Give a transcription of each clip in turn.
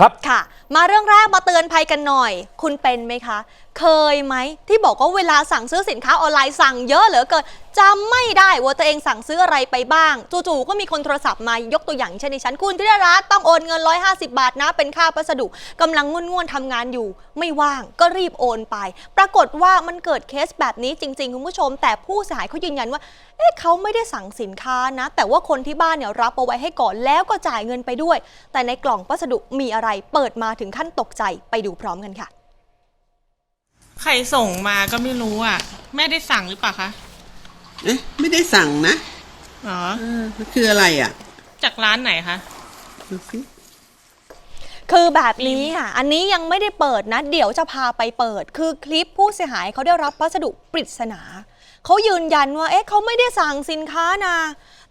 ครับค่ะ มาเรื่องแรกมาเตือนภัยกันหน่อย คุณเป็นไหมคะ เคยไหมที่บอกว่าเวลาสั่งซื้อสินค้าออนไลน์สั่งเยอะเหลือเกินจำไม่ได้ว่าตัวเองสั่งซื้ออะไรไปบ้าง จู่ๆก็มีคนโทรศัพท์มายกตัวอย่างเช่นดิฉันคุณธิดารัตน์ต้องโอนเงิน 150 บาทนะ เป็นค่าพัสดุกำลังง่วนๆทำงานอยู่ ไม่ว่างก็รีบโอนไป ปรากฏว่ามันเกิดเคสแบบนี้จริงๆ คุณผู้ชม แต่ผู้เสียหายเขายืนยันว่าเอ๊ะเขาไม่ได้สั่งสินค้านะ แต่ว่าคนที่บ้านเนี่ยรับเอาไว้ให้ก่อนแล้วก็จ่ายเงินไปด้วย แต่ในกล่องพัสดุมีอะไรเปิดมาถึงขั้นตกใจไปดูพร้อมกันค่ะ ใครส่งมาก็ไม่รู้อะ แม่ได้สั่งหรือเปล่าคะเอ๊ะไม่ได้สั่งนะอ๋อเออมันคืออะไรอะจากร้านไหนคะ ดูสิคือแบบนี้ค่ะ อันนี้ยังไม่ได้เปิดนะ เดี๋ยวจะพาไปเปิด คือคลิปผู้เสียหายเขาได้รับพัสดุปริศนา เขายืนยันว่า เอ๊ะเขาไม่ได้สั่งสินค้านะ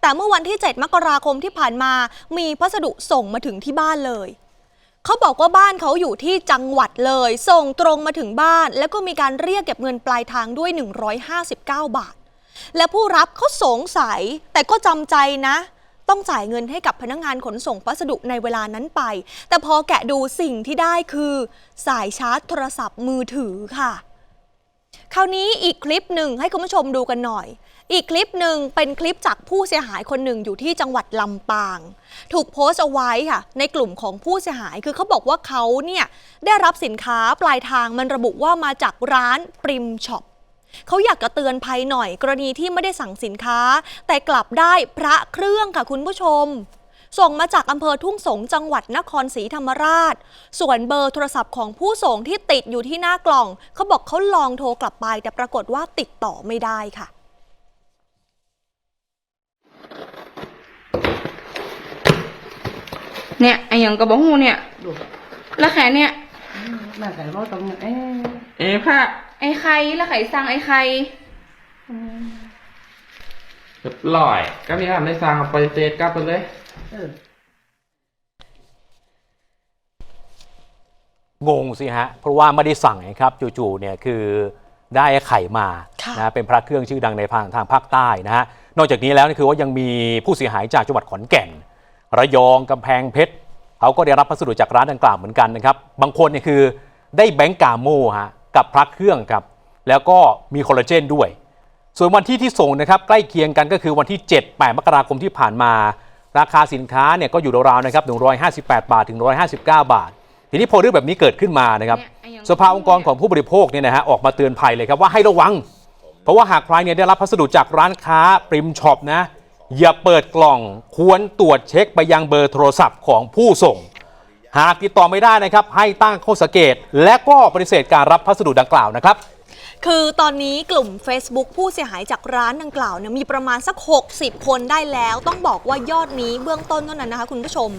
แต่เมื่อวันที่ 7 มกราคมที่ผ่านมา มีพัสดุส่งมาถึงที่บ้านเลย เขาบอกว่าบ้านเขาอยู่ที่จังหวัดเลย ส่งตรงมาถึงบ้าน แล้วก็มีการเรียกเก็บเงินปลายทางด้วย 159 บาท และผู้รับเขาสงสัย แต่ก็จำใจนะ ต้องจ่ายเงินให้กับพนักงานขนส่งพัสดุในเวลานั้นไป แต่พอแกะดูสิ่งที่ได้คือ สายชาร์จโทรศัพท์มือถือค่ะ คราวนี้อีกคลิปหนึ่งให้คุณผู้ชมดูกันหน่อยอีกคลิปหนึ่งเป็นคลิปจากผู้เสียหายคนหนึ่งอยู่ที่จังหวัดลำปาง ถูกโพสต์เอาไว้ค่ะ ในกลุ่มของผู้เสียหายคือเขาบอกว่าเขาเนี่ยได้รับสินค้าปลายทางมันระบุว่ามาจากร้านปริมช็อปเขาอยากจะเตือนภัยหน่อยกรณีที่ไม่ได้สั่งสินค้า แต่กลับได้พระเครื่องค่ะคุณผู้ชม ส่งมาจากอำเภอทุ่งสงจังหวัดนครศรีธรรมราช ส่วนเบอร์โทรศัพท์ของผู้ส่งที่ติดอยู่ที่หน้ากล่อง เขาบอกเขาลองโทรกลับไป แต่ปรากฏว่าติดต่อไม่ได้ค่ะ เนี่ยไอหยังกระบอกหูเนี่ยแล้วแขนเนี่ยน่าใส่ว่าตรงนี้เอ๊ะเอผ้าไอใครแล้วไขสั่งไอใครเรียบร้อยก็มีการได้สั่งเอาไปเจดกลับไปเลย เออ งงสิฮะ เพราะว่าไม่ได้สั่งไงครับจู่ๆเนี่ยคือได้ไข่มาค่ะนะเป็นพระเครื่องชื่อดังในทางทางภาคใต้นะฮะนอกจากนี้แล้วนี่คือว่ายังมีผู้เสียหายจากจังหวัดขอนแก่น ระยองกำแพงเพชรเขาก็ได้รับพัสดุจากร้านดังกล่าวเหมือนกันนะครับ บางคนเนี่ยคือได้แบงก์กาโมฮะกับพระเครื่องครับ แล้วก็มีคอลลาเจนด้วย ส่วนวันที่ที่ส่งนะครับใกล้เคียงกันก็คือวันที่ 7 8 มกราคมที่ผ่านมา ราคาสินค้าเนี่ยก็อยู่ราวๆนะครับ158 บาทถึง 159 บาท ทีนี้พอเรื่องแบบนี้เกิดขึ้นมานะครับเนี่ยไอ้ยังสภาองค์กรของผู้บริโภคเนี่ยนะฮะออกมาเตือนภัยเลยครับว่าให้ระวัง เพราะว่าหากใครเนี่ยได้รับพัสดุจากร้านค้าปริมช็อปนะ อย่าเปิดกล่องควรตรวจเช็คไปยังเบอร์โทรศัพท์ของผู้ส่ง หากติดต่อไม่ได้นะครับ ให้ตั้งข้อสังเกต และก็ปฏิเสธการรับพัสดุดังกล่าวนะครับ คือตอนนี้กลุ่ม Facebook ผู้เสียหายจากร้านดังกล่าวเนี่ยมีประมาณสัก 60 คนได้แล้ว ต้องบอกว่ายอดนี้เบื้องต้นเท่านั้นนะคะคุณผู้ชม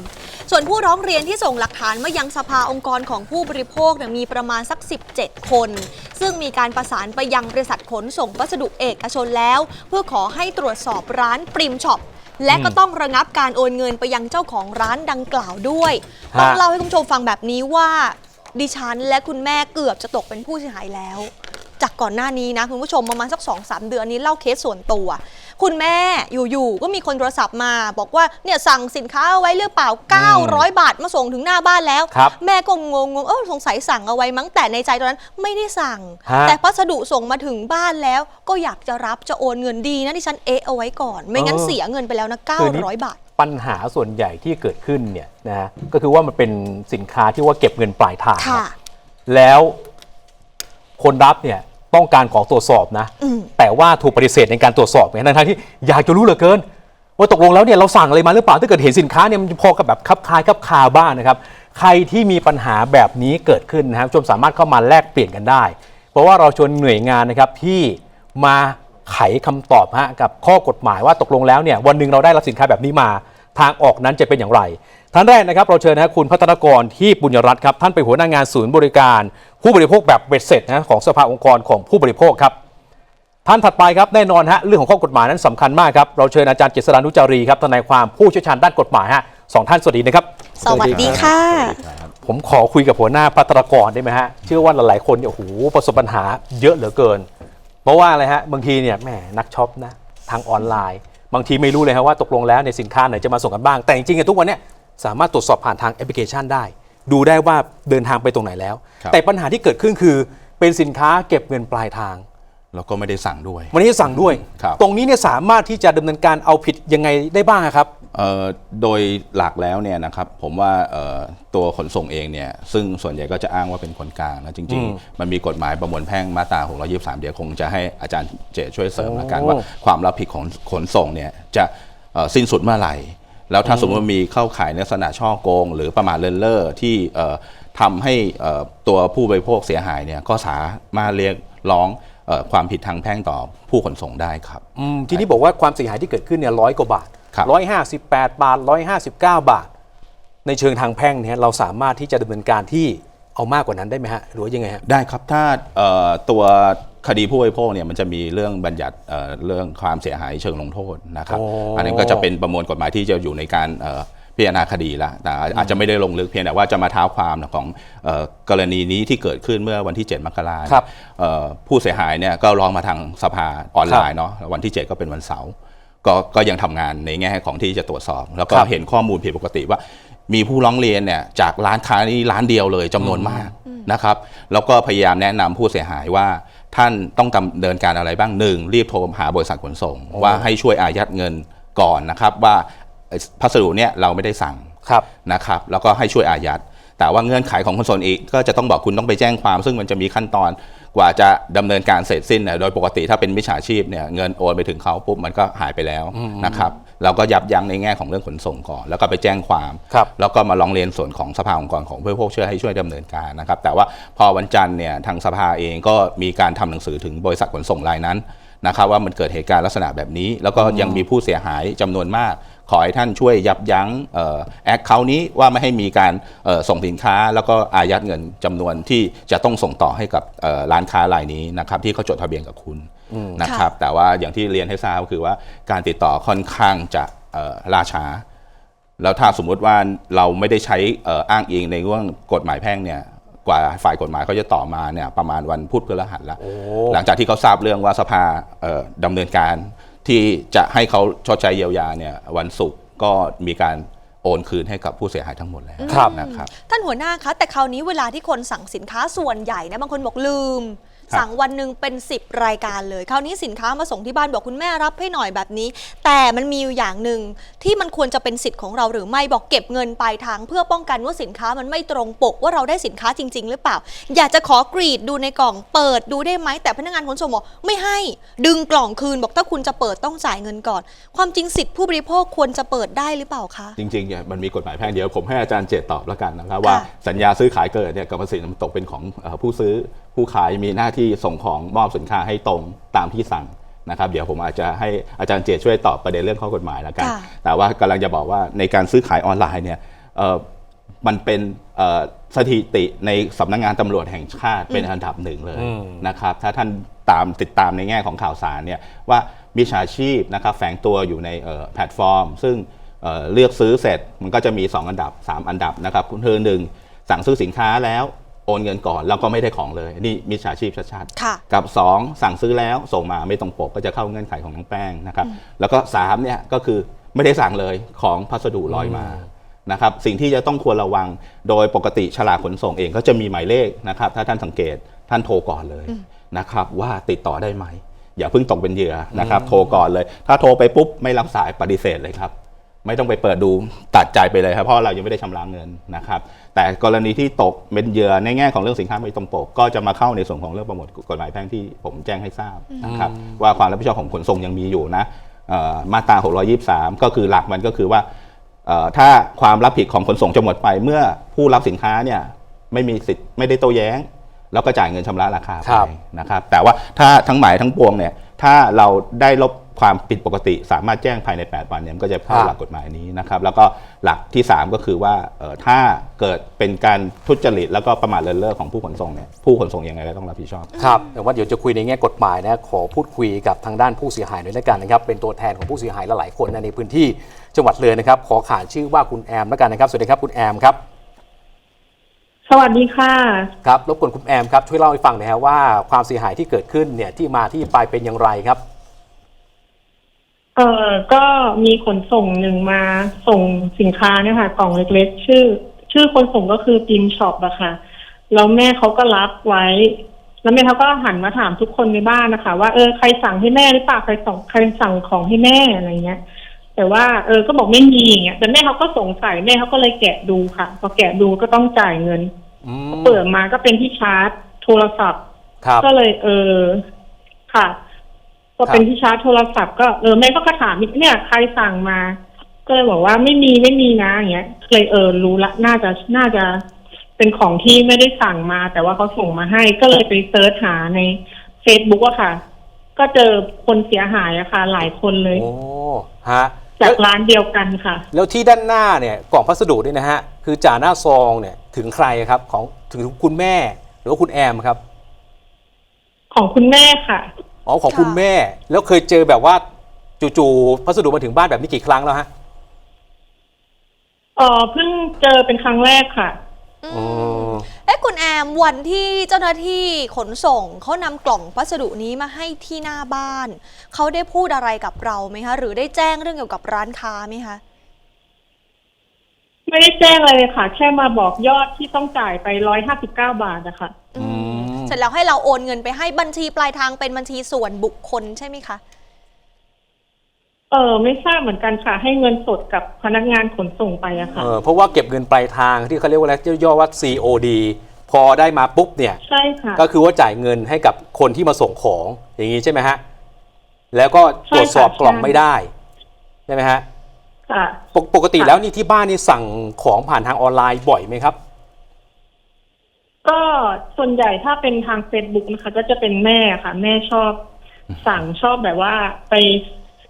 ส่วนผู้ร้องเรียนที่ส่งหลักฐานมายังสภาองค์กรของผู้บริโภคเนี่ยมีประมาณสัก 17 คน ซึ่งมีการประสานไปยังบริษัทขนส่งพัสดุเอกชนแล้ว เพื่อขอให้ตรวจสอบร้านปริมช็อปและก็ต้องระงับการโอนเงินไปยังเจ้าของร้านดังกล่าวด้วยฮะต้องเล่าให้คุณผู้ชมฟังแบบนี้ว่าดิฉันและคุณแม่เกือบจะตกเป็นผู้เสียหายแล้ว จากก่อนหน้านี้นะคุณผู้ชมประมาณสัก2อสเดือนนี้เล่าเคสส่วนตัว คุณแม่อยู่ๆก็มีคนโทรศัพท์มา บอกว่าเนี่ยสั่งสินค้าเอาไว้หรือเปล่า 900 บาทมาส่งถึงหน้าบ้านแล้วครับแม่ก็งงงๆเออสงสัยสั่งเอาไว้มั้งแต่ในใจตอนนั้นไม่ได้สั่งฮะแต่พัสดุส่งมาถึงบ้านแล้ว ก็อยากจะรับจะโอนเงินดีนะที่ฉันเอะเอาไว้ก่อน ไม่งั้นเออเสียเงินไปแล้วนะคือนี่900 บาทปัญหาส่วนใหญ่ที่เกิดขึ้นเนี่ยนะฮะก็คือว่ามันเป็นสินค้าที่ว่าเก็บเงินปลายทางค่ะแล้วคนรับเนี่ย ต้องการของตรวจสอบนะอืมแต่ว่าถูกปฏิเสธในการตรวจสอบไงทั้งๆที่อยากจะรู้เหลือเกิน ว่าตกลงแล้วเนี่ยเราสั่งอะไรมาหรือเปล่าถ้าเกิดเห็นสินค้าเนี่ยมันจะพอกับแบบคับคายคับคาบ้างนะครับ ใครที่มีปัญหาแบบนี้เกิดขึ้นนะครับชมสามารถเข้ามาแลกเปลี่ยนกันได้ เพราะว่าเราชวนหน่วยงานนะครับที่มาไขคำตอบฮะกับข้อกฎหมายว่าตกลงแล้วเนี่ยวันหนึ่งเราได้รับสินค้าแบบนี้มา ทางออกนั้นจะเป็นอย่างไร ท่านแรกนะครับเราเชิญนะคุณพัฒนากรที่ปุญญรัตน์ครับท่านเป็นหัวหน้างานศูนย์บริการ ผู้บริโภคแบบเบ็ดเสร็จนะของสภาองค์กรของผู้บริโภคครับท่านถัดไปครับแน่นอนฮะเรื่องของข้อกฎหมายนั้นสำคัญมากครับเราเชิญอาจารย์เจษฎานุจารีครับทนายความผู้เชี่ยวชาญด้านกฎหมายฮะสองท่านสวัสดีนะครับสวัสดีค่ะ ผมขอคุยกับหัวหน้าพัฒนากรได้ไหมฮะเชื่อว่าหลายๆคนเนี่ยโอ้โหประสบปัญหาเยอะเหลือเกิน เพราะว่าอะไรฮะบางทีเนี่ยแหมนักช็อปนะทางออนไลน์ บางทีไม่รู้เลยฮะว่าตกลงแล้วในยสินค้าไหนจะมาส่งกันบ้างแต่จริงๆอะทุกวันเนี้ย สามารถตรวจสอบผ่านทางแอปพลิเคชันได้ ดูได้ว่าเดินทางไปตรงไหนแล้ว ครับ แต่ปัญหาที่เกิดขึ้นคือเป็นสินค้าเก็บเงินปลายทาง แล้วก็ไม่ได้สั่งด้วยวันนี้สั่งด้วย ครับ ตรงนี้เนี่ยสามารถที่จะดำเนินการเอาผิดยังไงได้บ้างอะครับ เอ่อโดยหลักแล้วเนี่ยนะครับผมว่าเอ่อตัวขนส่งเองเนี่ยซึ่งส่วนใหญ่ก็จะอ้างว่าเป็นคนกลางนะจริงอืมๆมันมีกฎหมายประมวลแพ่งมาตรา623 เดี๋ยวคงจะให้อาจารย์เจตช่วยเสริมละกันโอ้ว่าความรับผิดของขนส่งเนี่ยจะเอ่อสิ้นสุดเมื่อไหร่ แล้วถ้าสมมติมีเข้าข่ายในลักษณะช่อโกง หรือประมาทเลินเล่อที่ทำให้ตัวผู้บริโภคเสียหายเนี่ยก็สามารถเรียกร้องอความผิดทางแพ่งต่อผู้ขนส่งได้ครับทีนี้บอกว่าความเสียหายที่เกิดขึ้นเนี่ยร้อยกว่าบาทร้อยห้าสิบแปดบาทร้อยห้าสิบเก้าบาท ในเชิงทางแพ่งเนี่ยเราสามารถที่จะดำเนินการที่เอามากกว่านั้นได้ไหมฮะหรือว่ายังไงฮะได้ครับถ้าตัว คดีผู้บริโภคเนี่ยมันจะมีเรื่องบัญญัติเอ่อเรื่องความเสียหายเชิงลงโทษนะครับ โอ้ อันนั้นก็จะเป็นประมวลกฎหมายที่จะอยู่ในการเอ่อพิจารณาคดีละแต่อาจจะไม่ได้ลงลึกเพียงแต่ว่าจะมาเท้าความของเอ่อกรณีนี้ที่เกิดขึ้นเมื่อวันที่ 7 มกราคมครับเอ่อผู้เสียหายเนี่ยก็ร้องมาทางสภาออนไลน์เนาะวันที่ 7 ก็เป็นวันเสาร์ก็ก็ยังทำงานในแง่ของที่จะตรวจสอบ แล้วก็ครับเห็นข้อมูลผิดปกติว่า มีผู้ร้องเรียนเนี่ยจากร้านค้านี้ร้านเดียวเลยจำนวนมากนะครับ แล้วก็พยายามแนะนำผู้เสียหายว่า ท่านต้องดำเนินการอะไรบ้างหนึ่งรีบโทรหาบริษัทขนส่ง ว่าให้ช่วยอายัดเงินก่อนนะครับ ว่าเอ่อพัสดุเนี่ยเราไม่ได้สั่งครับนะครับ แล้วก็ให้ช่วยอายัดแต่ว่าเงื่อนไขของขนส่งอีกก็จะต้องบอกคุณต้องไปแจ้งความ ซึ่งมันจะมีขั้นตอนกว่าจะดำเนินการเสร็จสิ้นเนี่ยโดยปกติถ้าเป็นมิจฉาชีพเนี่ยเงินโอนไปถึงเขาปุ๊บมันก็หายไปแล้วนะครับ เราก็ยับยั้งในแง่ของเรื่องขนส่งก่อน แล้วก็ไปแจ้งความครับแล้วก็มาร้องเรียนส่วนของสภาองค์กรของผู้บริโภคช่วยให้ช่วยดำเนินการนะครับ แต่ว่าพอวันจันทร์เนี่ยทางสภาเองก็มีการทำหนังสือถึงบริษัทขนส่งรายนั้นนะครับว่ามันเกิดเหตุการณ์ลักษณะแบบนี้ แล้วก็ยังมีผู้เสียหายจำนวนมาก ขอให้ท่านช่วยยับยั้งแอคเคาท์นี้ว่าไม่ให้มีการเอ่อส่งสินค้า แล้วก็อายัดเงินจำนวนที่จะต้องส่งต่อให้กับเอ่อร้านค้ารายนี้นะครับที่เขาจดทะเบียนกับคุณ นะครับ แต่ว่าอย่างที่เรียนให้ทราบก็คือว่าการติดต่อค่อนข้างจะเอ่อล่าช้าแล้วถ้าสมมุติว่าเราไม่ได้ใช้เอ่ออ้างอิงในเรื่องกฎหมายแพ่งเนี่ยกว่าฝ่ายกฎหมายเขาจะต่อมาเนี่ยประมาณวันพุธพฤหัสละหลังจากที่เขาทราบเรื่องว่าสภาเอ่อดำเนินการที่จะให้เขาชดใช้เยียวยาเนี่ยวันศุกร์ก็มีการโอนคืนให้กับผู้เสียหายทั้งหมดแล้วครับนะครับท่านหัวหน้าคะแต่คราวนี้เวลาที่คนสั่งสินค้าส่วนใหญ่นะบางคนบอกลืมครับ สั่งวันหนึ่งเป็น 10 รายการเลย คราวนี้สินค้ามาส่งที่บ้านบอกคุณแม่รับให้หน่อยแบบนี้ แต่มันมีอยู่อย่างหนึ่งที่มันควรจะเป็นสิทธิ์ของเราหรือไม่บอกเก็บเงินปลายทาง เพื่อป้องกันว่าสินค้ามันไม่ตรงปกว่าเราได้สินค้าจริง ๆ หรือเปล่า อยากจะขอกรีดดูในกล่องเปิดดูได้ไหมแต่พนักงานขนส่งบอกไม่ให้ดึงกล่องคืนบอกถ้าคุณจะเปิดต้องจ่ายเงินก่อน ความจริงสิทธิผู้บริโภคควรจะเปิดได้หรือเปล่าคะจริงๆเนี่ยมันมีกฎหมายแพ่งเดียวผมให้อาจารย์เจตตอบแล้วกันนะครับว่าสัญญาซื้อขายเกิดเนี่ยกรรมสิทธิ์มันตกเป็นของเอ่อผู้ซื้อ ผู้ขายมีหน้าที่ส่งของมอบสินค้าให้ตรงตามที่สั่งนะครับเดี๋ยวผมอาจจะให้อาจารย์เจตช่วยตอบประเด็นเรื่องข้อกฎหมายแล้วกันค่ะแต่ว่ากำลังจะบอกว่าในการซื้อขายออนไลน์เนี่ยเอ่อมันเป็นเอ่อสถิติในสำนักงานตำรวจแห่งชาติเป็นอันดับหนึ่งเลยอืมนะครับถ้าท่านตามติดตามในแง่ของข่าวสารเนี่ยว่ามิจฉาชีพนะครับแฝงตัวอยู่ในเอ่อแพลตฟอร์ม ซึ่งเอ่อเลือกซื้อเสร็จมันก็จะมี 2 อันดับ 3 อันดับนะครับคุณคือหนึ่งสั่งซื้อสินค้าแล้ว โอนเงินก่อนแล้วก็ไม่ได้ของเลย นี่มิจฉาชีพชัดๆค่ะกับ 2 สั่งซื้อแล้วส่งมาไม่ตรงปกก็จะเข้าเงื่อนไขของน้องแป้งนะครับ แล้วก็3เนี่ยก็คือไม่ได้สั่งเลยของพัสดุลอยมานะครับ สิ่งที่จะต้องควรระวังโดยปกติฉลากขนส่งเองก็จะมีหมายเลขนะครับ ถ้าท่านสังเกตท่านโทรก่อนเลยนะครับว่าติดต่อได้ไหม อย่าเพิ่งตกเป็นเหยื่อนะครับ โทรก่อนเลย ถ้าโทรไปปุ๊บไม่รับสายปฏิเสธเลยครับ ไม่ต้องไปเปิดดูตัดใจไปเลยครับเพราะเรายังไม่ได้ชำระเงินนะครับ แต่กรณีที่ตกเป็นเหยื่อในแง่ของเรื่องสินค้าไม่ตรงปก ก็จะมาเข้าในส่วนของเรื่องประมวลกฎหมายแพ่งที่ผมแจ้งให้ทราบนะครับว่าความรับผิดชอบของขนส่งยังมีอยู่นะเอ่อมาตรา 623 ก็คือหลักมันก็คือว่าเอ่อถ้าความรับผิดของขนส่งจะหมดไป เมื่อผู้รับสินค้าเนี่ยไม่มีสิทธิ์ไม่ได้โต้แย้ง แล้วก็จ่ายเงินชำระราคาครัไปบนะครับ แต่ว่าถ้าทั้งหมายทั้งปวงเนี่ยถ้าเราได้ลบ ความผิดปกติสามารถแจ้งภายใน 8 วันเนี่ยมันก็จะเข้าหลักกฎหมายนี้นะครับ แล้วก็หลักที่ 3 ก็คือว่าเอ่อถ้าเกิดเป็นการทุจริตแล้วก็ประมาทเลินเล่อของผู้ขนส่งเนี่ยผู้ขนส่งยังไงก็ต้องรับผิดชอบครับแต่ว่าเดี๋ยวจะคุยในแง่กฎหมายนะขอพูดคุยกับทางด้านผู้เสียหายด้วยแล้วกันนะครับ เป็นตัวแทนของผู้เสียหายหลายๆคนนะในพื้นที่จังหวัดเลยนะครับ ขอขานชื่อว่าคุณแอมแล้วกันนะครับสวัสดีครับคุณแอมครับสวัสดีค่ะ ครับรบกวนคุณแอมครับช่วยเล่าให้ฟังหน่อยครับว่าความเสียหายที่เกิดขึ้นเนี่ยที่มาที่ไปเป็นอย่างไรครับ เอ่อก็มีขนส่งหนึ่งมาส่งสินค้าเนี่ยค่ะกล่องเล็กๆ ชื่อ ชื่อคนส่งก็คือปิมช็อปอะค่ะแล้วแม่เขาก็รับไว้ แล้วแม่เขาก็หันมาถามทุกคนในบ้านนะคะ ว่าเออใครสั่งให้แม่หรือเปล่าใครส่งใครสั่งของให้แม่อะไรเงี้ย แต่ว่าเออก็บอกไม่มีอย่างเงี้ยแต่แม่เขาก็สงสัยแม่เขาก็เลยแกะดูค่ะพอแกะดูก็ต้องจ่ายเงินอืมเปิดมาก็เป็นที่ชาร์จ โทรศัพท์ ครับ ก็เลยเออค่ะ ก็เป็นที่ชาร์จโทรศัพท์ก็เออแม่ก็กระถามอีกเนี่ยใครสั่งมา ก็เลยบอกว่าไม่มีไม่มีนะอย่างเงี้ยเลยเออรู้ละน่าจะน่าจะ เป็นของที่ไม่ได้สั่งมา แต่ว่าเขาส่งมาให้ ก็เลยไปเซิร์ชหาในเฟซบุ๊กอะค่ะ ก็เจอคนเสียหายอะค่ะ หลายคนเลย โอ้ฮะจาแล้กวร้านเดียวกันค่ะ แล้วที่ด้านหน้าเนี่ยกล่องพัสดุนี่นะฮะ คือจ่าหน้าซองเนี่ยถึงใครครับ ของถึงคุณแม่ หรือว่าคุณแอมครับ ของคุณแม่ค่ะ อ๋อของค่ะคุณแม่ แล้วเคยเจอแบบว่าจู่ๆพัสดุมาถึงบ้านแบบนี้กี่ครั้งแล้วฮะเออเพิ่งเจอเป็นครั้งแรกค่ะ อือ๋อมเอ๊ะคุณแอมวันที่เจ้าหน้าที่ขนส่งเขานำกล่องพัสดุนี้มาให้ที่หน้าบ้าน เขาได้พูดอะไรกับเราไหมคะ หรือได้แจ้งเรื่องเกี่ยวกับร้านค้าไหมคะ ไม่ได้แจ้งอะไรเลยค่ะ แค่มาบอกยอดที่ต้องจ่ายไปร้อยห้าสิบเก้าบาทนะคะ อืม เสร็จแล้วให้เราโอนเงินไปให้บัญชีปลายทางเป็นบัญชีส่วนบุคคลใช่ไหมคะ เออไม่ทราบเหมือนกันค่ะ ให้เงินสดกับพนักงานขนส่งไปอะค่ะ เออเพราะว่าเก็บเงินปลายทางที่เขาเรียกว่าอะไรย่อว่า COD พอได้มาปุ๊บเนี่ยใช่ค่ะ ก็คือว่าจ่ายเงินให้กับคนที่มาส่งของอย่างนี้ใช่ไหมฮะแล้วก็ใช่ตรวจสอบค่ะ กล่องใช่ไม่ได้ใช่ไหมฮะค่ะ ปกปกติค่ะแล้วนี่ที่บ้านนี่สั่งของผ่านทางออนไลน์บ่อยไหมครับ ก็ส่วนใหญ่ถ้าเป็นทางเฟซบุ๊กนะคะ ก็จะเป็นแม่ค่ะ แม่ชอบสั่งชอบแบบว่าไป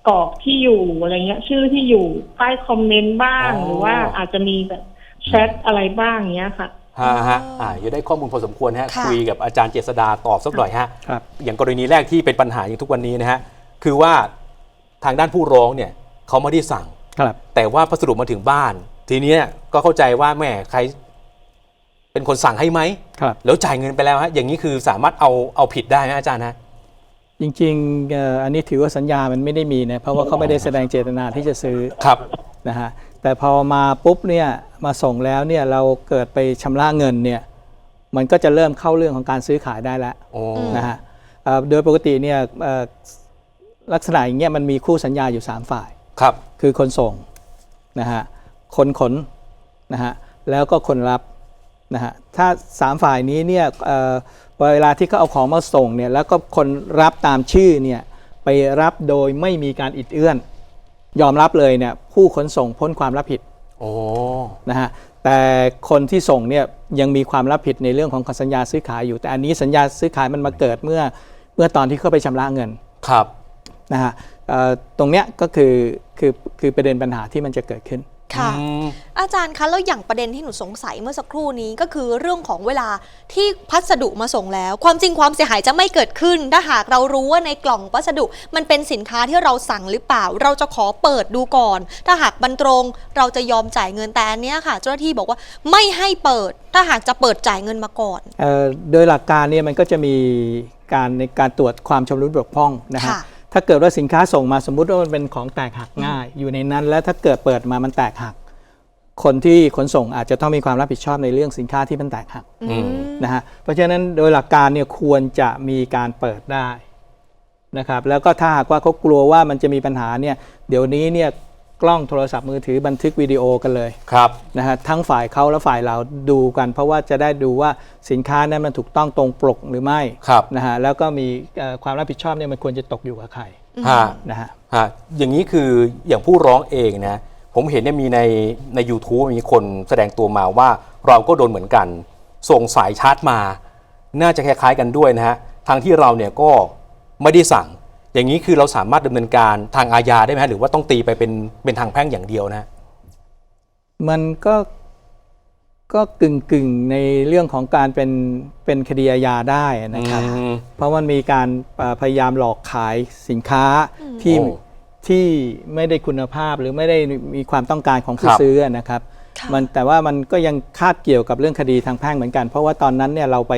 กรอกที่อยู่อะไรเงี้ย ชื่อที่อยู่ใต้คอมเมนต์บ้างอ๋อ หรือว่าอาจจะมีแบบแชทอะไรบ้างเงี้ยค่ะ ฮะฮะอ๋ออ่อ่าอยู่ได้ข้อมูลพอสมควรฮะค่ะ คุยกับอาจารย์เจษดาตอบสักหน่อยฮะครับ อย่างกรณีแรกที่เป็นปัญหาอย่างทุกวันนี้นะฮะคือว่าทางด้านผู้ร้องเนี่ยเขาไม่ได้สั่ง ครับ แต่ว่าพัสดุมาถึงบ้าน ทีเนี้ยก็เข้าใจว่าแม่ใคร เป็นคนสั่งให้ไหมครับ แล้วจ่ายเงินไปแล้วฮะอย่างนี้คือสามารถเอาเอาผิดได้ไหมอาจารย์ฮะจริงๆเอ่ออันนี้ถือว่าสัญญามันไม่ได้มีนะเพราะว่าเขาไม่ได้แสดงเจตนาที่จะซื้อครับ นะฮะแต่พอมาปุ๊บเนี่ยมาส่งแล้วเนี่ยเราเกิดไปชำระเงินเนี่ยมันก็จะเริ่มเข้าเรื่องของการซื้อขายได้แล้วโอ้นะฮะเอ่อโดยปกติเนี่ยเอ่อลักษณะอย่างเงี้ยมันมีคู่สัญญาอยู่ 3 ฝ่าย ครับ คือคนส่งนะฮะคนขนนะฮะแล้วก็คนรับ นะฮะถ้าสามฝ่ายนี้เนี่ยเอ่อเวลาที่เขาเอาของมาส่งเนี่ยแล้วก็คนรับตามชื่อเนี่ยไปรับโดยไม่มีการอิดเอื้อน ยอมรับเลยเนี่ยผู้ขนส่งพ้นความรับผิดโอ้นะฮะแต่คนที่ส่งเนี่ยยังมีความรับผิดในเรื่องของสัญญาซื้อขายอยู่ แต่อันนี้สัญญาซื้อขายมันมาเกิดเมื่อเมื่อตอนที่เข้าไปชำระเงินครับนะฮะเอ่อตรงเนี้ยก็คือคือคือประเด็นปัญหาที่มันจะเกิดขึ้น ค่ะ อืม อาจารย์คะแล้วอย่างประเด็นที่หนูสงสัยเมื่อสักครู่นี้ก็คือเรื่องของเวลาที่พัสดุมาส่งแล้ว ความจริงความเสียหายจะไม่เกิดขึ้น ถ้าหากเรารู้ว่าในกล่องพัสดุ มันเป็นสินค้าที่เราสั่งหรือเปล่า เราจะขอเปิดดูก่อน ถ้าหากมันตรงเราจะยอมจ่ายเงินแต่อันเนี้ยค่ะ เจ้าหน้าที่บอกว่าไม่ให้เปิด ถ้าหากจะเปิดจ่ายเงินมาก่อน เอ่อโดยหลักการเนี่ยมันก็จะมีการในการตรวจความชำรุดบกพร่องนะฮะค่ะ ถ้าเกิดว่าสินค้าส่งมาสมมุติว่ามันเป็นของแตกหักง่าย อยู่ในนั้นแล้วถ้าเกิดเปิดมามันแตกหัก คนที่ขนส่งอาจจะต้องมีความรับผิดชอบในเรื่องสินค้าที่มันแตกหักอืม นะฮะเพราะฉะนั้นโดยหลักการเนี่ยควรจะมีการเปิดได้นะครับแล้วก็ถ้าหากว่าเขากลัวว่ามันจะมีปัญหาเนี่ยเดี๋ยวนี้เนี่ย กล้องโทรศัพท์มือถือบันทึกวิดีโอกันเลยครับนะฮะทั้งฝ่ายเขาและฝ่ายเราดูกัน เพราะว่าจะได้ดูว่าสินค้านั้นมันถูกต้องตรงปกหรือไม่ครับนะฮะแล้วก็มีเอ่อความรับผิดชอบเนี่ยมันควรจะตกอยู่กับใครฮะนะฮะฮะอย่างนี้คืออย่างผู้ร้องเองนะผมเห็นเนี่ยมีในใน u t u b e มีคนแสดงตัวมาว่าเราก็โดนเหมือนกัน ส่งสายชาร์จมา น่าจะคล้ายๆกันด้วยนะฮะทางที่เราเนี่ยก็ไม่ได้สั่ง อย่างนี้คือเราสามารถดำเนินการทางอาญาได้ไหมฮะหรือว่าต้องตีไปเป็นเป็นทางแพ่งอย่างเดียวนะฮะมันก็ก็กึ่งกึ่งๆในเรื่องของการเป็นเป็นคดีอาญาได้นะครับอืมเพราะมันมีการเอ่อพยายามหลอกขายสินค้าที่โอ้ที่ไม่ได้คุณภาพหรือไม่ได้มีความต้องการของผู้ครับซื้อนะครับค่ะมันแต่ว่ามันก็ยังคาดเกี่ยวกับเรื่องคดีทางแพ่งเหมือนกัน เพราะว่าตอนนั้นเนี่ยเราไป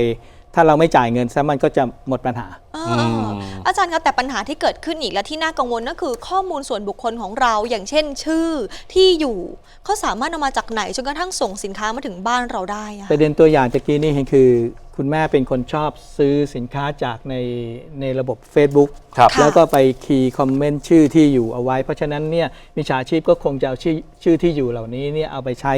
ถ้าเราไม่จ่ายเงินซะมันก็จะหมดปัญหาเออออาจารย์คะแต่ปัญหาที่เกิดขึ้นอีกและที่น่ากังวลก็คือข้อมูลส่วนบุคคลของเรา อย่างเช่น ชื่อที่อยู่เขาสามารถเอามาจากไหนจนกระทั่งส่งสินค้ามาถึงบ้านเราได้อะประเด็นตัวอย่างตะกี้นี่เห็นคือ คุณแม่เป็นคนชอบซื้อสินค้าจากในในระบบ Facebook ครับค่ะแล้วก็ไปคีย์คอมเมนต์ชื่อที่อยู่เอาไว้ เพราะฉะนั้นเนี่ยมิจฉาชีพก็คงจะเอาชื่อชื่อที่อยู่เหล่านี้เนี่ยเอาไปใช้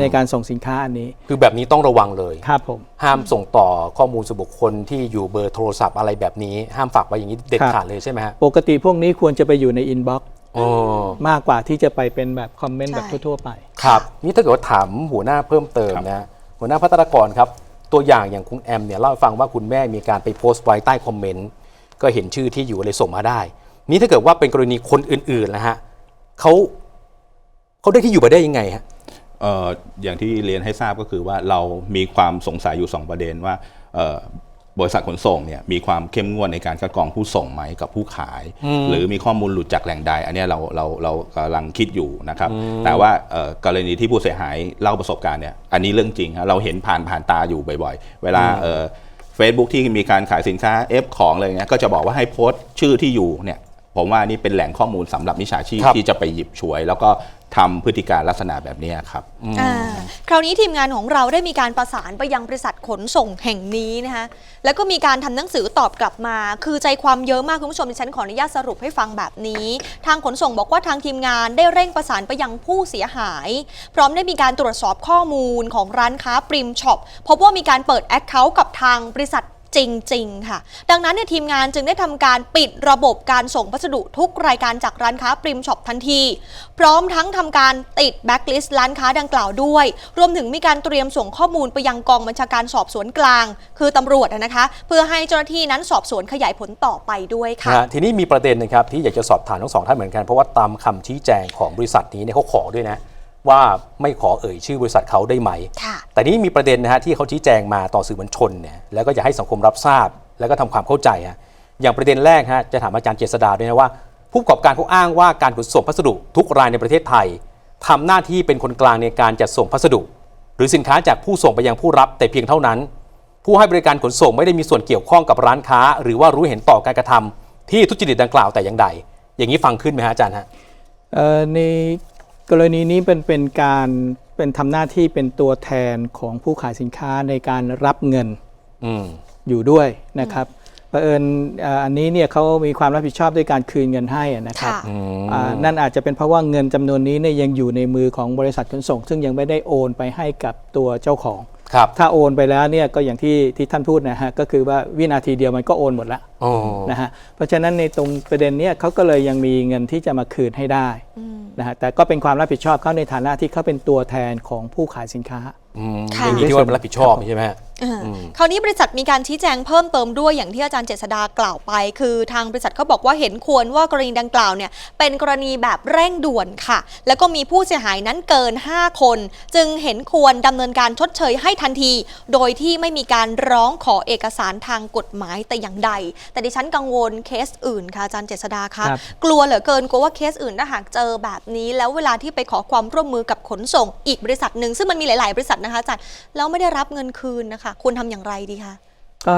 ในการส่งสินค้าอันนี้ คือแบบนี้ต้องระวังเลยครับผม ห้ามส่งต่อข้อมูลส่วนบุคคลที่อยู่เบอร์โทรศัพท์อะไรแบบนี้ ห้ามฝากไว้อย่างนี้เด็ดครับขาดเลยใช่ไหมฮะปกติพวกนี้ควรจะไปอยู่ในอินบ็อกซ์อ๋อมากกว่าที่จะไปเป็นแบบคอมเมนต์ใช่แบบทั่วๆไป ครับ นี่ถ้าเกิดว่าถามหัวหน้าเพิ่มเติมนะหัวหน้าพัฒนากรครับ ตัวอย่างอย่างคุณแอมเนี่ยเล่าให้ฟังว่าคุณแม่มีการไปโพสต์ไว้ใต้คอมเมนต์ก็เห็นชื่อที่อยู่เลยส่งมาได้ นี่ถ้าเกิดว่าเป็นกรณีคนอื่นๆนะฮะเขาเขาได้ที่อยู่มาได้ยังไงฮะเอ่ออย่างที่เรียนให้ทราบก็คือว่าเรามีความสงสัยอยู่ 2 ประเด็นว่าเอ่อบริษัทขนส่งเนี่ยมีความเข้มงวดในการคัดกรองผู้ส่งไหมกับผู้ขาย หรือมีข้อมูลหลุดจากแหล่งใด อันเนี้ยเราเราเรากำลังคิดอยู่นะครับ แต่ว่าเอ่อกรณีที่ผู้เสียหายเล่าประสบการณ์เนี่ยอันนี้เรื่องจริงฮะเราเห็นผ่านผ่านตาอยู่บ่อยๆ เวลาเอ่อเฟซบุ๊กที่มีการขายสินค้าเอฟของอะไรเงี้ยก็จะบอกว่าให้โพสต์ชื่อที่อยู่เนี่ยผมว่านี่เป็นแหล่งข้อมูลสำหรับมิจฉาชีพครับที่จะไปหยิบฉวย แล้วก็ ทำพฤติการลักษณะแบบนี้ครับอ่าคราวนี้ทีมงานของเราได้มีการประสานไปยังบริษัทขนส่งแห่งนี้นะคะ แล้วก็มีการทำหนังสือตอบกลับมา คือใจความเยอะมากคุณผู้ชมดิฉันขออนุญาตสรุปให้ฟังแบบนี้ ทางขนส่งบอกว่าทางทีมงานได้เร่งประสานไปยังผู้เสียหาย พร้อมได้มีการตรวจสอบข้อมูลของร้านค้าปริมช็อปพบว่ามีการเปิดแอคเคาท์กับทางบริษัท จริง ๆ ค่ะ ดังนั้นเนี่ยทีมงานจึงได้ทำการปิดระบบการส่งพัสดุทุกรายการจากร้านค้าปริมช็อปทันที พร้อมทั้งทำการติดแบ็กลิสต์ร้านค้าดังกล่าวด้วย รวมถึงมีการเตรียมส่งข้อมูลไปยังกองบัญชาการสอบสวนกลาง คือตำรวจนะคะ เพื่อให้เจ้าหน้าที่นั้นสอบสวนขยายผลต่อไปด้วยค่ะ นะฮะทีนี้มีประเด็นนะครับที่อยากจะสอบถามทั้งสองท่านเหมือนกันเพราะว่าตามคำชี้แจงของบริษัทนี้เนี่ยเขาขอด้วยนะ ว่าไม่ขอเอ่ยชื่อบริษัทเขาได้ไหมค่ะแต่นี้มีประเด็นนะฮะที่เขาชี้แจงมาต่อสื่อมวลชนเนี่ยแล้วก็อยากให้สังคมรับทราบ แล้วก็ทำความเข้าใจฮะอย่างประเด็นแรกฮะจะถามอาจารย์เจษดาด้วยนะว่า ผู้ประกอบการเขาอ้างว่าการขนส่งพัสดุทุกรายในประเทศไทยทำหน้าที่เป็นคนกลางในการจัดส่งพัสดุ หรือสินค้าจากผู้ส่งไปยังผู้รับแต่เพียงเท่านั้น ผู้ให้บริการขนส่งไม่ได้มีส่วนเกี่ยวข้องกับร้านค้า หรือว่ารู้เห็นต่อการกระทำที่ทุจริตดังกล่าวแต่อย่างใด อย่างนี้ฟังขึ้นไหมฮะอาจารย์ฮะเอ่อใน กรณีนี้เป็นเป็นการเป็นทำหน้าที่เป็นตัวแทนของผู้ขายสินค้าในการรับเงินอืม อยู่ด้วยนะครับเผอิญเอ่ออันนี้เนี่ยเขามีความรับผิดชอบด้วยการคืนเงินให้อะนะครับ ค่ะอ่านั่นอาจจะเป็นเพราะว่าเงินจำนวนนี้เนี่ยยังอยู่ในมือของบริษัทขนส่ง ซึ่งยังไม่ได้โอนไปให้กับตัวเจ้าของ ครับถ้าโอนไปแล้วเนี่ยก็อย่างที่ที่ท่านพูดนะฮะก็คือว่าวินาทีเดียวมันก็โอนหมดแล้วอ๋อนะฮะเพราะฉะนั้นในตรงประเด็นเนี้ยเขาก็เลยยังมีเงินที่จะมาคืนให้ได้นะฮะแต่ก็เป็นความรับผิดชอบเขาในฐานะที่เขาเป็นตัวแทนของผู้ขายสินค้าอืมค่ะอย่างนี้ที่ว่ารับผิดชอบใช่ไหมฮะอ่า คราวนี้บริษัทมีการชี้แจงเพิ่มเติมด้วยอย่างที่อาจารย์เจษดากล่าวไป คือทางบริษัทเขาบอกว่าเห็นควรว่ากรณีดังกล่าวเนี่ยเป็นกรณีแบบเร่งด่วนค่ะ แล้วก็มีผู้เสียหายนั้นเกิน 5 คน จึงเห็นควรดำเนินการชดเชยให้ทันที โดยที่ไม่มีการร้องขอเอกสารทางกฎหมายแต่อย่างใด แต่ดิฉันกังวลเคสอื่นค่ะอาจารย์เจษดาคะครับกลัวเหลือเกินกลัวว่าเคสอื่นถ้าหากเจอแบบนี้ แล้วเวลาที่ไปขอความร่วมมือกับขนส่งอีกบริษัทหนึ่งซึ่งมันมีหลาย ๆ บริษัทนะคะอาจารย์แล้วไม่ได้รับเงินคืนนะคะควรทำอย่างไรดีคะ ก็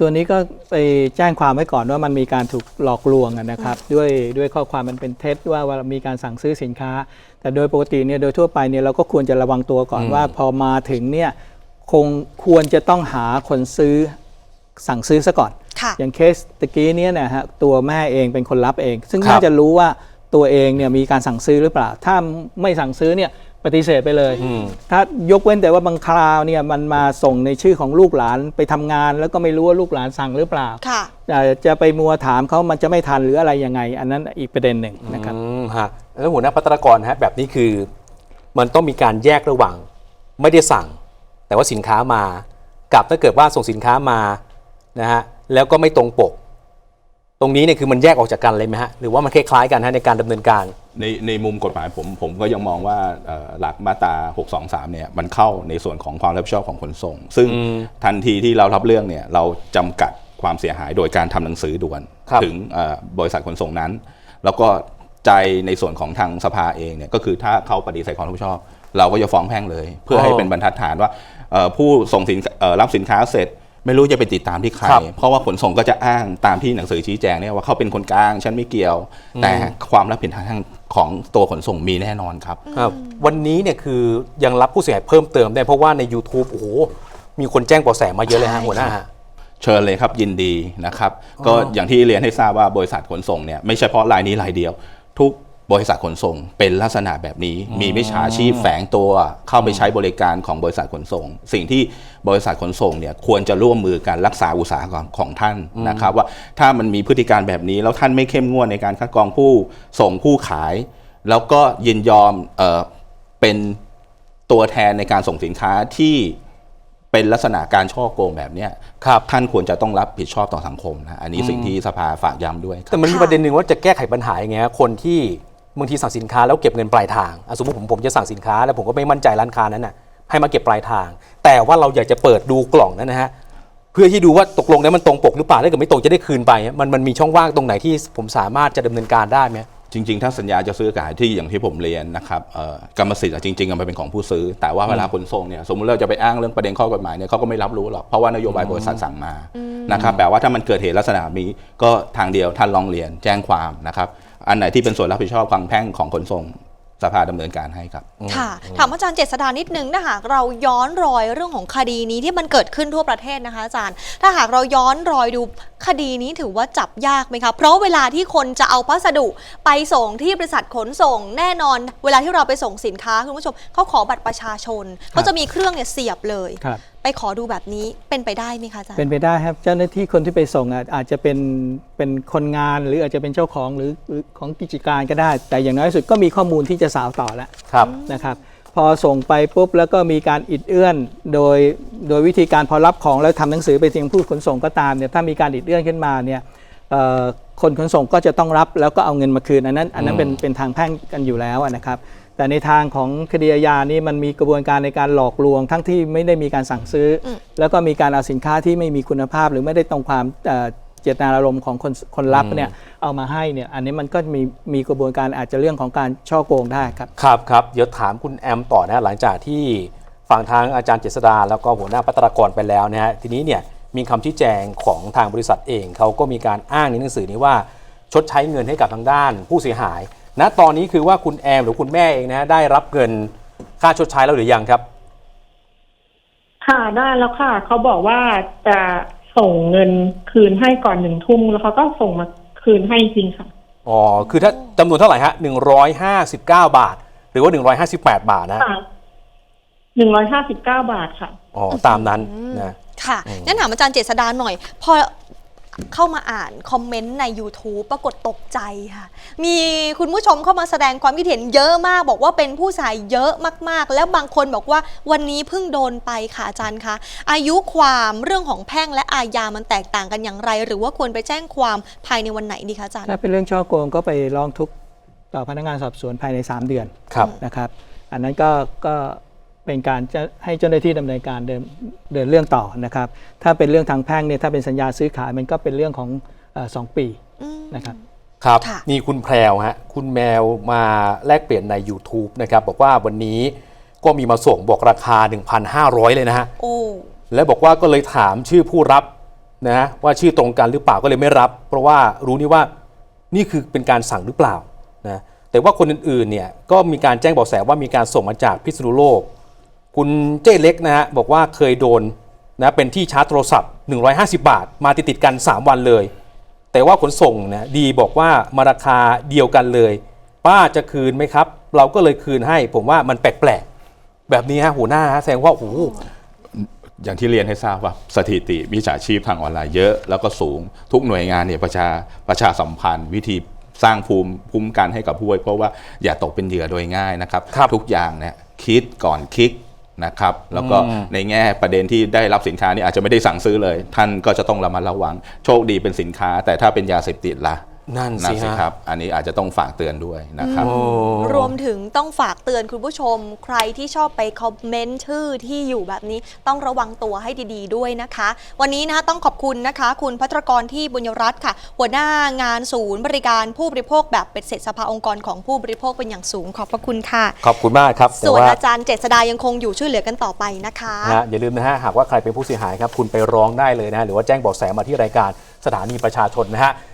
ตัวนี้ก็ไปแจ้งความไว้ก่อนว่ามันมีการถูกหลอกลวงอะนะครับ ด้วยด้วยข้อความมันเป็นเท็จว่าว่ามีการสั่งซื้อสินค้า แต่โดยปกติเนี่ยโดยทั่วไปเนี่ยเราก็ควรจะระวังตัวก่อนว่า พอมาถึงเนี่ยคงควรจะต้องหาคนซื้อสั่งซื้อซะก่อน ค่ะ อย่างเคสตะกี้เนี่ยนะฮะตัวแม่เองเป็นคนรับเอง ซึ่งครับน่าจะรู้ว่าตัวเองเนี่ยมีการสั่งซื้อหรือเปล่า ถ้าไม่สั่งซื้อเนี่ย ปฏิเสธไปเลย อืม ถ้ายกเว้นแต่ว่าบางคราวเนี่ยมันมาส่งในชื่อของลูกหลานไปทำงาน แล้วก็ไม่รู้ว่าลูกหลานสั่งหรือเปล่าค่ะอ่าจะไปมัวถามเขามันจะไม่ทันหรืออะไรยังไง อันนั้นอีกประเด็นหนึ่งนะครับ อืมฮะแล้วหัวหน้าพัฒนากรฮะแบบนี้คือ มันต้องมีการแยกระหว่าง ไม่ได้สั่ง แต่ว่าสินค้ามากับถ้าเกิดว่าส่งสินค้ามานะฮะแล้วก็ไม่ตรงปก ตรงนี้เนี่ยคือมันแยกออกจากกันเลยไหมฮะหรือว่ามันคล้ายๆกันฮะในการดำเนินการ ในในมุมกฎหมายผมผมก็ยังมองว่าเอ่อหลักมาตรา 623 เนี่ยมันเข้าในส่วนของความรับผิดชอบของขนส่ง ซึ่งอืมทันทีที่เรารับเรื่องเนี่ยเราจำกัดความเสียหายโดยการทำหนังสือด่วนครับถึงเอ่อบริษัทขนส่งนั้น แล้วก็ใจในส่วนของทางสภาเองเนี่ยก็คือถ้าเขาปฏิเสธความรับผิดชอบ เราก็จะฟ้องแพ่งเลย เพื่อให้เป็นบรรทัดฐานว่าเอ่อผู้ส่งสินเอ่อรับสินค้าเสร็จ ไม่รู้จะไปติดตามที่ใคร ครับเพราะว่าขนส่งก็จะอ้างตามที่หนังสือชี้แจงเนี่ยว่าเขาเป็นคนกลางฉันไม่เกี่ยว แต่ความรับผิดทางของตัวขนส่งมีแน่นอนครับ ครับวันนี้เนี่ยคือยังรับผู้เสียหายเพิ่มเติมได้เพราะว่าใน YouTube โอ้โหมีคนแจ้งเบาะแสมาเยอะเลยฮะใช่หัวหน้าฮะ เชิญเลยครับยินดีนะครับ ก็อย่างที่เรียนให้ทราบว่าบริษัทขนส่งเนี่ยไม่เฉพาะรายนี้รายเดียว ทุก บริษัทขนส่งเป็นลักษณะแบบนี้ มีมิจฉาชีพแฝงตัวเข้าไปใช้บริการของบริษัทขนส่ง สิ่งที่บริษัทขนส่งเนี่ยควรจะร่วมมือกันรักษาอุตสาหกรรมของท่านนะครับ ว่าถ้ามันมีพฤติการแบบนี้ แล้วท่านไม่เข้มงวดในการคัดกรองผู้ส่งผู้ขาย แล้วก็ยินยอมเออเป็นตัวแทนในการส่งสินค้าที่เป็นลักษณะการช่อโกงแบบเนี้ยครับท่านควรจะต้องรับผิดชอบต่อสังคมนะอันนี้สิ่งที่สภาฝากย้ำด้วยครับแต่มันมีประเด็นหนึ่งว่าจะแก้ไขปัญหายังไงฮะคนที่ บางทีสั่งสินค้าแล้วเก็บเงินปลายทางอะสมมติผมผมจะสั่งสินค้าแล้วผมก็ไม่มั่นใจร้านค้านั้นน่ะให้มาเก็บปลายทาง แต่ว่าเราอยากจะเปิดดูกล่องนั้นนะฮะเพื่อที่ดูว่าตกลงนั้นมันตรงปกหรือเปล่าถ้าเกิดไม่ตรงจะได้คืนไป มันมันมีช่องว่างตรงไหนที่ผมสามารถจะดำเนินการได้ไหมจริง ๆ ถ้าสัญญาจะซื้อขายที่อย่างที่ผมเรียนนะครับเอ่อกรรมสิทธิ์อะจริงๆอะมันเป็นของผู้ซื้อ แต่ว่าเวลาขนส่งเนี่ยสมมติเราจะไปอ้างเรื่องประเด็นข้อกฎหมายเนี่ยเขาก็ไม่รับรู้หรอกเพราะว่านโยบายบริษัทสั่งมานะครับแต่ว่าถ้ามันเกิดเหตุลักษณะแบบนี้ก็ทางเดียวท่านร้องเรียนแจ้งความนะครับ อันไหนที่เป็นส่วนรับผิดชอบทางแพ่งของขนส่งสภาดำเนินการให้ครับ ค่ะ ถามอาจารย์เจษดานิดนึงถ้าหากเราย้อนรอยเรื่องของคดีนี้ที่มันเกิดขึ้นทั่วประเทศนะคะอาจารย์ ถ้าหากเราย้อนรอยดูคดีนี้ถือว่าจับยากไหมคะ เพราะเวลาที่คนจะเอาพัสดุไปส่งที่บริษัทขนส่ง แน่นอน เวลาที่เราไปส่งสินค้าคุณผู้ชมเขาขอบัตรประชาชนเขาจะมีเครื่องเนี่ยเสียบเลยครับไป ขอดูแบบนี้เป็นไปได้ไหมคะอาจารย์ เป็นไปได้ครับเจ้าหน้าที่คนที่ไปส่งอะอาจจะเป็นเป็นคนงานหรืออาจจะเป็นเจ้าของหรือหรือของกิจการก็ได้ แต่อย่างน้อยที่สุดก็มีข้อมูลที่จะสาวต่อแล้วครับ นะครับ พอส่งไปปุ๊บแล้วก็มีการอิดเอื้อน โดยโดยวิธีการพอรับของแล้วทำหนังสือไปถึงผู้ขนส่งก็ตามเนี่ยถ้ามีการอิดเอื้อนขึ้นมาเนี่ยเอ่อคนขนส่งก็จะต้องรับแล้วก็เอาเงินมาคืนอันนั้น อันนั้นเป็นเป็นทางแพ่งกันอยู่แล้วอะนะครับ แต่ในทางของคดีอาญานี่มันมีกระบวนการในการหลอกลวง ทั้งที่ไม่ได้มีการสั่งซื้ออแล้วก็มีการเอาสินค้าที่ไม่มีคุณภาพ หรือไม่ได้ตรงความเอ่อเจตนารมณ์ของคนคนรับเนี่ยเอามาให้เนี่ยอันนี้มันก็มีมีกระบวนการอาจจะเรื่องของการช่อโกงได้ครับครับครับเดี๋ยวถามคุณแอมต่อนะหลังจากที่ฟังทางอาจารย์เจษดาแล้วก็หัวหน้าพัตรากรไปแล้วนะฮะทีนี้เนี่ยมีคำชี้แจงของทางบริษัทเองเขาก็มีการอ้างในหนังสือนี้ว่าชดใช้เงินให้กับทางด้านผู้เสียหาย ณตอนนี้คือว่าคุณแอมหรือคุณแม่เองนะฮะได้รับเงินค่าชดใช้แล้วหรือยังครับ ค่ะได้แล้วค่ะ เขาบอกว่าจะส่งเงินคืนให้ก่อนหนึ่งทุ่มแล้วเขาก็ส่งมาคืนให้จริงค่ะ อ๋อ คือถ้าจำนวนเท่าไหร่ฮะ159บาท หรือว่า158บาทนะค่ะหนึ่งร้อยห้าสิบเก้าบาทค่ะ อ๋อ ตามนั้นนะ ค่ะ งั้นถามอาจารย์เจษดาหน่อย พอ เข้ามาอ่านคอมเมนต์ใน YouTube ปรากฏตกใจค่ะ มีคุณผู้ชมเข้ามาแสดงความคิดเห็นเยอะมาก บอกว่าเป็นผู้ชายเยอะมากๆ แล้วบางคนบอกว่าวันนี้เพิ่งโดนไปค่ะอาจารย์คะอายุความเรื่องของแพ่งและอาญามันแตกต่างกันอย่างไร หรือว่าควรไปแจ้งความภายในวันไหนดีคะอาจารย์ ถ้าเป็นเรื่องช่อโกงก็ไปร้องทุกข์ต่อพนักงานสอบสวนภายใน 3 เดือนครับนะครับ อันนั้นก็ก็ เป็นการจะให้เจ้าหน้าที่ดำเนินการเดินเดินเรื่องต่อนะครับ ถ้าเป็นเรื่องทางแพ่งเนี่ยถ้าเป็นสัญญาซื้อขายมันก็เป็นเรื่องของเออสองปีอืมนะครับครับค่ะนี่คุณแพรวฮะคุณแมวมาแลกเปลี่ยนใน YouTube นะครับบอกว่าวันนี้ก็มีมาส่งบอกราคา 1,500 เลยนะฮะโอ้แล้วบอกว่าก็เลยถามชื่อผู้รับนะว่าชื่อตรงกันหรือเปล่าก็เลยไม่รับ เพราะว่ารู้นี่ว่านี่คือเป็นการสั่งหรือเปล่านะแต่ว่าคนอื่นๆเนี่ยก็มีการแจ้งเบาะแสว่ามีการส่งมาจากพิษณุโลก คุณเจ้เล็กนะฮะบอกว่าเคยโดนนะเป็นที่ชาร์จโทรศัพท์ 150 บาท มาติดติดๆกัน 3 วันเลย แต่ว่าขนส่งนะดีบอกว่ามาราคาเดียวกันเลย ป้าจะคืนไหมครับ เราก็เลยคืนให้ ผมว่ามันแปลกๆแบบนี้ฮะหัวหน้าฮะแสดงว่าโอ้โหอย่างที่เรียนให้ทราบว่าสถิติมิจฉาชีพทางออนไลน์เยอะแล้วก็สูง ทุกหน่วยงานเนี่ยประชาประชาสัมพันธ์วิธีสร้างภูมิภูมิกันให้กับผู้บริโภคว่าอย่าตกเป็นเหยื่อโดยง่ายนะครับครับทุกอย่างเนี่ยคิดก่อนคลิก นะครับแล้วก็อืมในแง่ประเด็นที่ได้รับสินค้านี่อาจจะไม่ได้สั่งซื้อเลย ท่านก็จะต้องระมัดระวัง โชคดีเป็นสินค้า แต่ถ้าเป็นยาเสพติดล่ะ นั่นนะสิสิฮะครับ อันนี้อาจจะต้องฝากเตือนด้วยนะครับ โอ้ รวมถึงต้องฝากเตือนคุณผู้ชม ใครที่ชอบไปคอมเมนต์ชื่อที่อยู่แบบนี้ต้องระวังตัวให้ดีๆด้วยนะคะ วันนี้นะคะต้องขอบคุณนะคะ คุณพัทรกรที่บุญยรัตน์ค่ะ หัวหน้างานศูนย์บริการผู้บริโภคแบบเป็นเสร็จสภาองค์กรของผู้บริโภคเป็นอย่างสูงขอบพระคุณค่ะ ขอบคุณมากครับแต่ส่วนว่า อาจารย์เจษดายังคงอยู่ช่วยเหลือกันต่อไปนะคะ นะฮะอย่าลืมนะฮะ หากว่าใครเป็นผู้เสียหายครับ คุณไปร้องได้เลยนะฮะ หรือว่าแจ้งเบาะแสมาที่รายการสถานีประชาชนนะฮะ